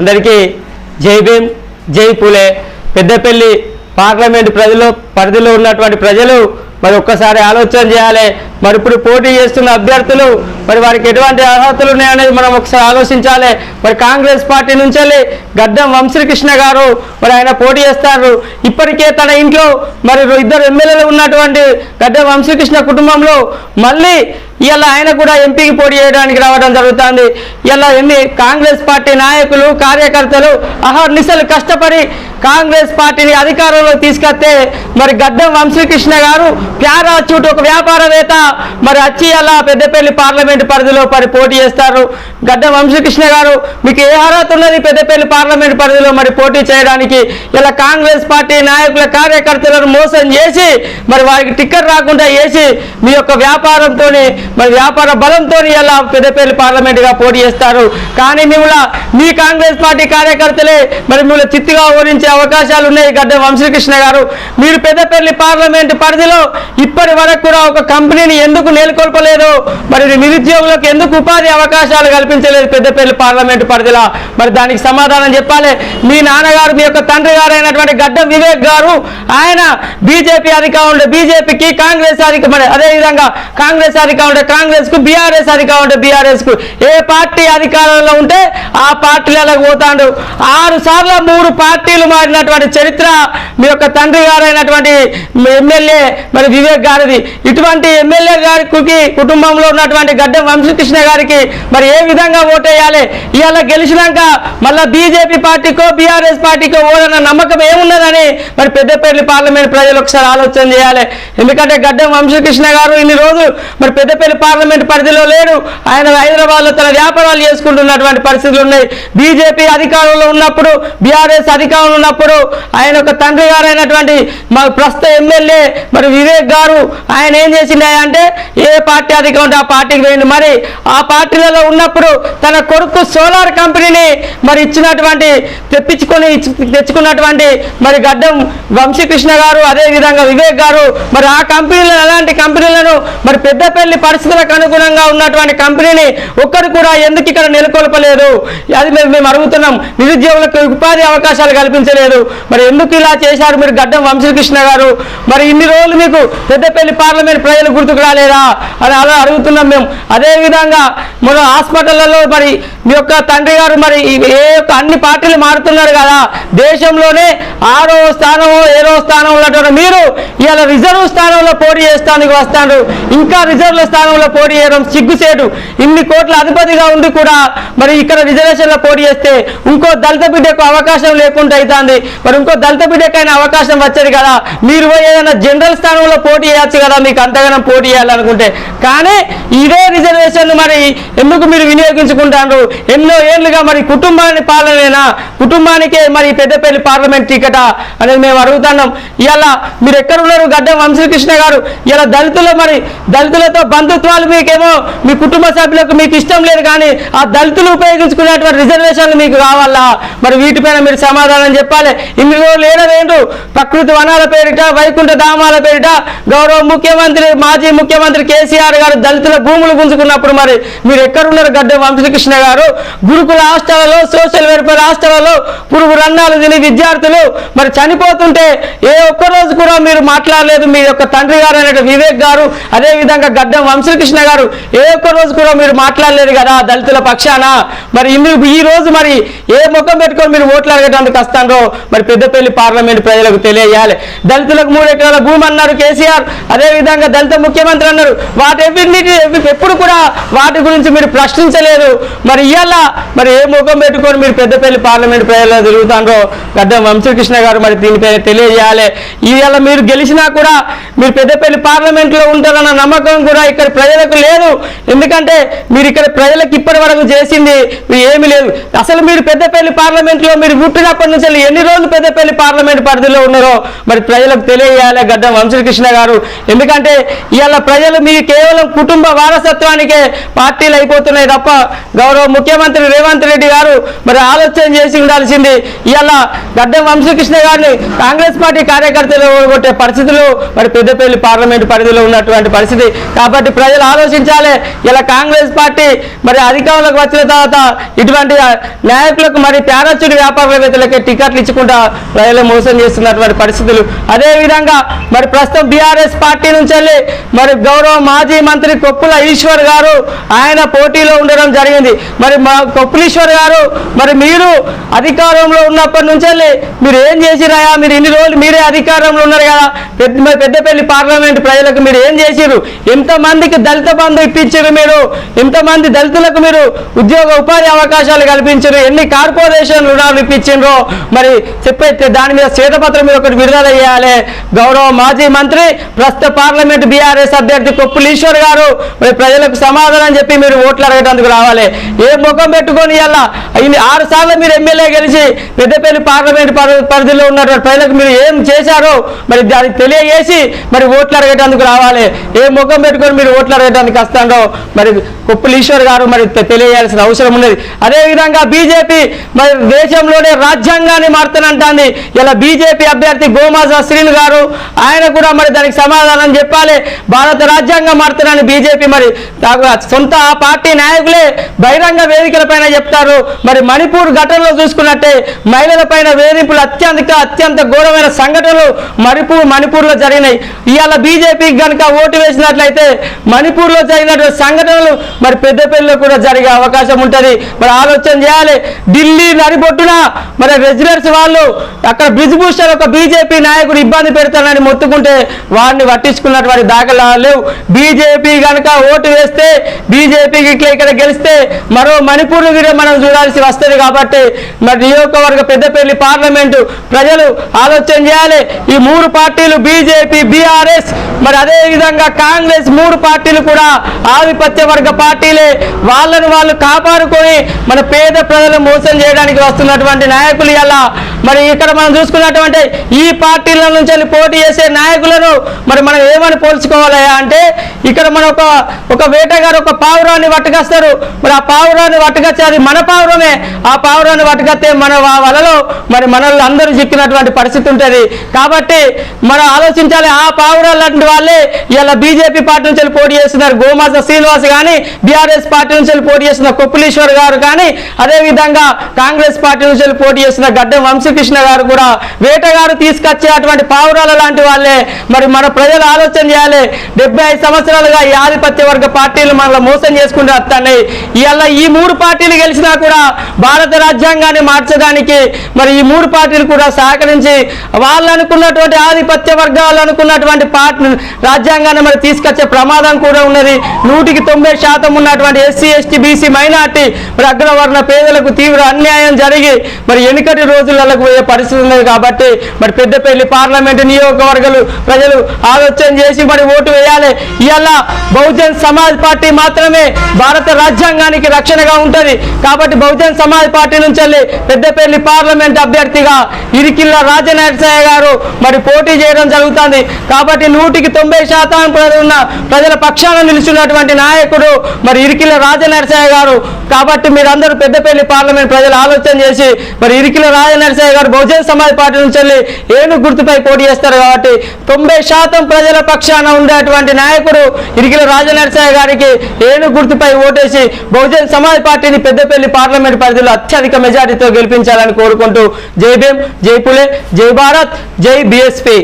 అందరికీ జై భీమ్ జై పూలే. పెద్దపల్లి పార్లమెంట్ ప్రజలు పరిధిలో ఉన్నటువంటి ప్రజలు మరి ఒక్కసారి ఆలోచన చేయాలి. మరి ఇప్పుడు పోటీ చేస్తున్న అభ్యర్థులు మరి వారికి ఎటువంటి అర్హతలు ఉన్నాయనేది మనం ఒకసారి ఆలోచించాలి. మరి కాంగ్రెస్ పార్టీ నుంచి గడ్డం వంశీకృష్ణ గారు మరి ఆయన పోటీ చేస్తారు. ఇప్పటికే తన ఇంట్లో మరి ఇద్దరు ఎమ్మెల్యేలు ఉన్నటువంటి గడ్డం వంశీకృష్ణ కుటుంబంలో మళ్ళీ ఇలా ఆయన కూడా ఎంపీకి పోటీ చేయడానికి రావడం జరుగుతుంది. ఇలా ఎన్ని కాంగ్రెస్ పార్టీ నాయకులు కార్యకర్తలు అహర్నిశలు కష్టపడి కాంగ్రెస్ పార్టీని అధికారంలో తీసుకొస్తే మరి గడ్డం వంశీకృష్ణ గారు ప్యారాచూట్ ఒక వ్యాపారవేత్త. మరి వచ్చి అలా పెద్దపల్లి పార్లమెంట్ పరిధిలో మరి పోటీ చేస్తారు. గడ్డం వంశీకృష్ణ గారు మీకు ఏ అర్హత ఉన్నది పెద్దపల్లి పార్లమెంట్ పరిధిలో మరి పోటీ చేయడానికి? ఇలా కాంగ్రెస్ పార్టీ నాయకుల కార్యకర్తలను మోసం చేసి మరి వారికి టిక్కెట్ రాకుండా చేసి మీ యొక్క వ్యాపారంతో మరి వ్యాపార బలంతో ఇలా పెద్దపల్లి పార్లమెంట్గా పోటీ చేస్తారు? కానీ మిమ్మల్ని మీ కాంగ్రెస్ పార్టీ కార్యకర్తలే మరి మిమ్మల్ని చిత్తుగా ఓడించే అవకాశాలు ఉన్నాయి గడ్డ వంశీకృష్ణ గారు. మీరు పెద్దపల్లి పార్లమెంట్ పరిధిలో ఇప్పటి వరకు కూడా ఒక కంపెనీని ఎందుకు నెలకొల్పలేదు మరి నిరుద్యోగులకు ఎందుకు ఉపాధి అవకాశాలు కల్పించలేదు పెద్దపల్లి పార్లమెంట్ పరిధిలో? మరి దానికి సమాధానం చెప్పాలి. మీ నాన్నగారు మీ యొక్క తండ్రి గారు అయినటువంటి వివేక్ గారు ఆయన బీజేపీ అధికారం ఉండే బీజేపీకి కాంగ్రెస్ అధిక మరి అదేవిధంగా కాంగ్రెస్ అధికారం కాంగ్రెస్కు బీఆర్ఎస్ అధికారం ఉంటే బీఆర్ఎస్కు ఏ పార్టీ అధికారంలో ఉంటే ఆ పార్టీలకు పోతాడు ఆరు సార్లు మూడు పార్టీలు మారినటువంటి చరిత్ర మీ యొక్క తండ్రి గారైనటువంటి ఎమ్మెల్యే మరి వివేక్ గారిది. ఇటువంటి ఎమ్మెల్యే గారికి కుటుంబంలో ఉన్నటువంటి గడ్డం వంశకృష్ణ గారికి మరి ఏ విధంగా ఓటేయాలి? ఇవాళ గెలిచినాక మళ్ళా బీజేపీ పార్టీకో బీఆర్ఎస్ పార్టీకో ఓడన్న నమ్మకం ఏమున్నదని మరి పెద్దపల్లి పార్లమెంట్ ప్రజలు ఒకసారి ఆలోచన చేయాలి. ఎందుకంటే గడ్డం వంశకృష్ణ గారు ఇన్ని రోజులు మరి పెద్దపల్లి పార్లమెంట్ పరిధిలో లేడు. ఆయన హైదరాబాద్లో తన వ్యాపారాలు చేసుకుంటున్నటువంటి పరిస్థితులు ఉన్నాయి. బీజేపీ అధికారంలో ఉన్నప్పుడు బీఆర్ఎస్ అధికారంలో ఉన్నప్పుడు ఆయన ఒక తండ్రి గారు అయినటువంటి మా ప్రస్తుత ఎమ్మెల్యే మరి వివేక్ గారు ఆయన ఏం చేసిండే అంటే ఏ పార్టీ అధికారం ఉంటే ఆ పార్టీకి పోయింది మరి ఆ పార్టీలలో ఉన్నప్పుడు తన కొడుకు సోలార్ కంపెనీని మరి ఇచ్చినటువంటి తెప్పించుకొని తెచ్చుకున్నటువంటి మరి గడ్డం వంశీకృష్ణ గారు అదే విధంగా వివేక్ గారు మరి ఆ కంపెనీలను అలాంటి కంపెనీలను మరి పెద్దపల్లి పరిస్థితులకు అనుగుణంగా ఉన్నటువంటి కంపెనీని ఒక్కరు కూడా ఎందుకు ఇక్కడ నెలకొల్పలేదు? అది మేము మేము అడుగుతున్నాం. నిరుద్యోగులకు ఉపాధి అవకాశాలు కల్పించలేదు. మరి ఎందుకు ఇలా చేశారు మీరు గడ్డం వంశీకృష్ణ గారు? మరి ఇన్ని రోజులు మీకు పెద్దపల్లి పార్లమెంట్ ప్రజలు గుర్తుకు రాలేదా? అని అలా అడుగుతున్నాం మేము. అదేవిధంగా మన హాస్పిటళ్ళలో మరి మీ యొక్క తండ్రి గారు మరి ఏ యొక్క అన్ని పార్టీలు మారుతున్నారు కదా? దేశంలోనే ఆరో స్థానమో ఏడో స్థానం ఉన్నటువంటి మీరు ఇలా రిజర్వ్ స్థానంలో పోటీ చేస్తానికి వస్తాడు ఇంకా రిజర్వ్ స్థానంలో పోటీ చేయడం సిగ్గుసేటు. ఇన్ని కోట్ల అధిపతిగా ఉండి కూడా మరి ఇక్కడ రిజర్వేషన్లో పోటీ చేస్తే ఇంకో దళిత బిడ్డకు అవకాశం లేకుండా అవుతుంది మరి ఇంకో దళిత బిడ్డకైనా అవకాశం వచ్చేది కదా. మీరు ఏదైనా జనరల్ స్థానంలో పోటీ చేయొచ్చు కదా మీకు అంతగానం పోటీ చేయాలనుకుంటే. కానీ ఇదే రిజర్వేషన్ మరి ఎందుకు మీరు వినియోగించుకుంటారు ఎన్నో ఏళ్ళుగా మరి కుటుంబాన్ని పాలనేనా? కుటుంబానికే మరి పెద్దపల్లి పార్లమెంట్ టికెటా అనేది మేము అడుగుతున్నాం. ఇలా మీరు ఎక్కడ ఉన్నారు? గడ్డం వంశీకృష్ణ గారు. ఇలా దళితులు మరి దళితులతో ప్రభుత్వాలు మీకేమో మీ కుటుంబ సభ్యులకు మీకు ఇష్టం లేదు కానీ ఆ దళితులు ఉపయోగించుకునేటువంటి రిజర్వేషన్లు మీకు కావాలా? మరి వీటిపైన మీరు సమాధానం చెప్పాలి. ఇన్ని రోజులు ఏడవేండు ప్రకృతి వనాల పేరిట వైకుంఠ ధామాల పేరిట గౌరవ ముఖ్యమంత్రి మాజీ ముఖ్యమంత్రి కేసీఆర్ గారు దళితుల భూములు గుంజుకున్నప్పుడు మరి మీరు ఎక్కడున్నారు గడ్డ వంశీకృష్ణ గారు? గురుకుల హాస్టళ్ళలో సోషల్ వెల్ఫేర్ హాస్టళ్ళలో పురుగు రండాలు తిని విద్యార్థులు మరి చనిపోతుంటే ఏ ఒక్క రోజు కూడా మీరు మాట్లాడలేదు. మీ యొక్క తండ్రి గారు అయిన వివేక్ గారు అదే విధంగా వంశీ కృష్ణ గారు ఏ ఒక్క రోజు కూడా మీరు మాట్లాడలేదు కదా దళితుల పక్షాన. మరి ఈ రోజు మరి ఏ ముఖం పెట్టుకొని మీరు ఓట్లు అడగటానికి వస్తారో మరి పెద్దపల్లి పార్లమెంట్ ప్రజలకు తెలియజేయాలి. దళితులకు మూడు ఎకరాల భూమి అన్నారు కేసీఆర్. అదే విధంగా దళిత ముఖ్యమంత్రి అన్నారు. వాటి ఎప్పుడు కూడా వాటి గురించి మీరు ప్రశ్నించలేదు. మరి ఇవాళ మరి ఏ ముఖం పెట్టుకొని మీరు పెద్దపల్లి పార్లమెంట్ ప్రజల్లో తిరుగుతారో గడ్డం వంశీకృష్ణ గారు మరి దీనిపై తెలియజేయాలి. ఇవాళ మీరు గెలిచినా కూడా మీరు పెద్దపల్లి పార్లమెంట్లో ఉంటారన్న నమ్మకం కూడా ఇక్కడ ప్రజలకు లేదు. ఎందుకంటే మీరు ఇక్కడ ప్రజలకు ఇప్పటి వరకు చేసింది ఏమి ఏమీ లేదు. అసలు మీరు పెద్దపల్లి పార్లమెంట్లో మీరు పుట్టినప్పటి నుంచి ఎన్ని రోజులు పెద్దపల్లి పార్లమెంట్ పరిధిలో ఉన్నారో మరి ప్రజలకు తెలియజేయాలి గడ్డం వంశకృష్ణ గారు. ఎందుకంటే ఇవాళ ప్రజలు మీ కేవలం కుటుంబ వారసత్వానికే పార్టీలు అయిపోతున్నాయి తప్ప గౌరవ ముఖ్యమంత్రి రేవంత్ రెడ్డి గారు మరి ఆలోచన చేసి ఉండాల్సింది ఇవాళ గడ్డం వంశీకృష్ణ గారిని కాంగ్రెస్ పార్టీ కార్యకర్తలు కొట్టే పరిస్థితులు మరి పెద్దపల్లి పార్లమెంట్ పరిధిలో ఉన్నటువంటి పరిస్థితి. కాబట్టి ప్రజలు ఆలోచించాలి. ఇలా కాంగ్రెస్ పార్టీ మరి అధికారంలోకి వచ్చిన తర్వాత ఇటువంటి నాయకులకు మరి పారాచూట్ వ్యాపారవేత్తలకి టికెట్లు ఇచ్చుకుంటా ప్రజలు మోసం చేస్తున్నటువంటి పరిస్థితులు. అదేవిధంగా మరి ప్రస్తుతం బీఆర్ఎస్ పార్టీ నుంచి వెళ్ళి మరి గౌరవ మాజీ మంత్రి కొప్పుల ఈశ్వర్ గారు ఆయన పోటీలో ఉండడం జరిగింది. మరి మా కొప్పులీశ్వర్ గారు మరి మీరు అధికారంలో ఉన్నప్పటి నుంచి వెళ్ళి మీరు ఏం చేసిరాయా మీరు ఇన్ని రోజులు మీరే అధికారంలో ఉన్నారు కదా. పెద్ద మరి పెద్దపల్లి పార్లమెంట్ ప్రజలకు మీరు ఏం చేసిరు ఎంతమందికి దళిత బంధు ఇప్పించారు మీరు. ఎంతమంది దళితులకు మీరు ఉద్యోగ ఉపాధి అవకాశాలు కల్పించారు ఎన్ని కార్పొరేషన్ రుణాలు ఇప్పించారో మరి చెప్పే దాని మీద శ్వేతపత్రం మీద ఒకటి విడుదల చేయాలి. గౌరవ మాజీ మంత్రి ప్రస్తుత పార్లమెంట్ బీఆర్ఎస్ అభ్యర్థి కొప్పుల ఈశ్వర్ గారు. మరి ప్రజలకు సమాధానం చెప్పి మీరు ఓట్లు అడగడానికి రావాలి. ఏ ముఖం పెట్టుకొని ఇలా ఆరు సార్లు మీరు ఎమ్మెల్యే గెలిచి పెద్దపల్లి పార్లమెంట్ పరి- పరిధిలో ఉన్నటువంటి ప్రజలకు మీరు ఏం చేశారో మరి దానికి తెలియజేసి మరి ఓట్లు అడగటానికి రావాలి. ఏ ముఖం పెట్టుకొని మీరు ఓట్లు వస్తాడో మరి కొప్పుల గారు మరి తెలియజేయాల్సిన అవసరం ఉన్నది. అదేవిధంగా బీజేపీ మరి దేశంలోనే రాజ్యాంగాన్ని మారుతానంటుంది. ఇలా బీజేపీ అభ్యర్థి గోమాజా శ్రీను గారు ఆయన కూడా మరి దానికి సమాధానం చెప్పాలి. భారత రాజ్యాంగం మారుతానని బీజేపీ మరి సొంత పార్టీ నాయకులే బహిరంగ వేదికల పైన చెప్తారు. మరి మణిపూర్ ఘటనలో చూసుకున్నట్టే మహిళల పైన వేధింపులు అత్యంత అత్యంత ఘోరమైన సంఘటనలు మణిపూర్ మణిపూర్లో జరిగినాయి. ఇవాళ బీజేపీకి కనుక ఓటు వేసినట్లయితే మణిపూర్లో జరిగినటువంటి సంఘటనలు మరి పెద్దపల్లిలో కూడా జరిగే అవకాశం ఉంటుంది. మరి ఆలోచన చేయాలి. ఢిల్లీ నడిబొట్టున మరి రెసిడెంట్స్ వాళ్ళు అక్కడ బ్రిజ్భూషణ్ ఒక బీజేపీ నాయకుడు ఇబ్బంది పెడతానని మొత్తుకుంటే వాడిని పట్టించుకున్నటువంటి దాఖలా లేవు. బీజేపీ కనుక ఓటు వేస్తే బీజేపీకి ఇట్లా ఇక్కడ గెలిస్తే మరో మణిపూర్ కూడా మనం చూడాల్సి వస్తుంది కాబట్టి మరి నియోజకవర్గ పెద్దపల్లి పార్లమెంటు ప్రజలు ఆలోచన చేయాలి. ఈ మూడు పార్టీలు బీజేపీ బీఆర్ఎస్ మరి అదే విధంగా కాంగ్రెస్ మూడు పార్టీ పార్టీలు కూడా ఆధిపత్య వర్గ పార్టీలే. వాళ్ళను వాళ్ళు కాపాడుకొని మన పేద ప్రజలు మోసం చేయడానికి వస్తున్నటువంటి నాయకులు ఇలా మరి ఇక్కడ మనం చూసుకున్నటువంటి ఈ పార్టీల నుంచి వెళ్ళి పోటీ చేసే నాయకులను మరి మనం ఏమని పోల్చుకోవాలయా అంటే ఇక్కడ మన ఒక ఒక వేటగారు ఒక పావురాన్ని పట్టుకొస్తారు మరి ఆ పావురాన్ని పట్టుకొచ్చి అది మన పావురమే. ఆ పావురాన్ని పట్టుకొస్తే మన వలలో మరి మనల్ని అందరూ చిక్కినటువంటి పరిస్థితి ఉంటుంది. కాబట్టి మనం ఆలోచించాలి ఆ పావురాలు లాంటి వాళ్ళే ఇలా బీజేపీ పార్టీ నుంచి పోటీ పోటీ చేస్తున్నారు. గోమాస శ్రీనివాస్ కానీ బీఆర్ఎస్ పార్టీ నుంచి పోటీ చేస్తున్న కొప్పులీశ్వర్ గారు కానీ అదే విధంగా కాంగ్రెస్ పార్టీ నుంచి పోటీ చేస్తున్న గడ్డం వంశీకృష్ణ గారు కూడా వేటగారు తీసుకొచ్చే అటువంటి పావురాల లాంటి వాళ్ళే. మరి మన ప్రజలు ఆలోచన చేయాలి. డెబ్బై ఐదు సంవత్సరాలుగా ఈ ఆధిపత్య వర్గ పార్టీలు మనల్ని మోసం చేసుకుంటూ వస్తున్నాయి. ఇలా ఈ మూడు పార్టీలు గెలిచినా కూడా భారత రాజ్యాంగాన్ని మార్చడానికి మరి ఈ మూడు పార్టీలు కూడా సహకరించి వాళ్ళు అనుకున్నటువంటి ఆధిపత్య వర్గాలు అనుకున్నటువంటి పార్టీ రాజ్యాంగాన్ని మరి తీసుకొచ్చే ప్రమాదం కూడా ఉన్నది. నూటికి తొంభై శాతం ఉన్నటువంటి ఎస్సీ ఎస్టీ బీసీ మైనార్టీ మరి అగ్రవర్ణ పేదలకు తీవ్ర అన్యాయం జరిగి మరి వెనుకటి రోజులకు పోయే పరిస్థితి ఉన్నది కాబట్టి మరి పెద్దపల్లి పార్లమెంటు నియోజకవర్గాలు ప్రజలు ఆలోచన చేసి మరి ఓటు వేయాలి. ఇవాళ బహుజన్ సమాజ్ పార్టీ మాత్రమే భారత రాజ్యాంగానికి రక్షణగా ఉంటుంది. కాబట్టి బహుజన్ సమాజ్ పార్టీ నుంచి పెద్దపల్లి పార్లమెంట్ అభ్యర్థిగా ఇరికిల్ల రాజనరసయ్య గారు మరి పోటీ చేయడం జరుగుతుంది. కాబట్టి నూటికి తొంభై శాతం ప్రజలు ఉన్న ప్రజల పక్షాన నిలుచున్నటువంటి నాయకుడు మరి ఇరికిల రాజనరసయ్య గారు. కాబట్టి మీరందరూ పెద్దపల్లి పార్లమెంట్ ప్రజలు ఆలోచన చేసి మరి ఇరికిల రాజనరసయ్య గారు బహుజన సమాజ్ పార్టీ నుంచి వెళ్ళి ఏను గుర్తుపై పోటీ చేస్తారు కాబట్టి తొంభై శాతం ప్రజల పక్షాన ఉండేటువంటి నాయకుడు ఇరికిల రాజనరసయ్య గారికి ఏను గుర్తుపై ఓటేసి బహుజన్ సమాజ్ పార్టీని పెద్దపల్లి పార్లమెంట్ పరిధిలో అత్యధిక మెజారిటీతో గెలిపించాలని కోరుకుంటూ జై భీమ్ జై పులే జై భారత్ జై బిఎస్పీ.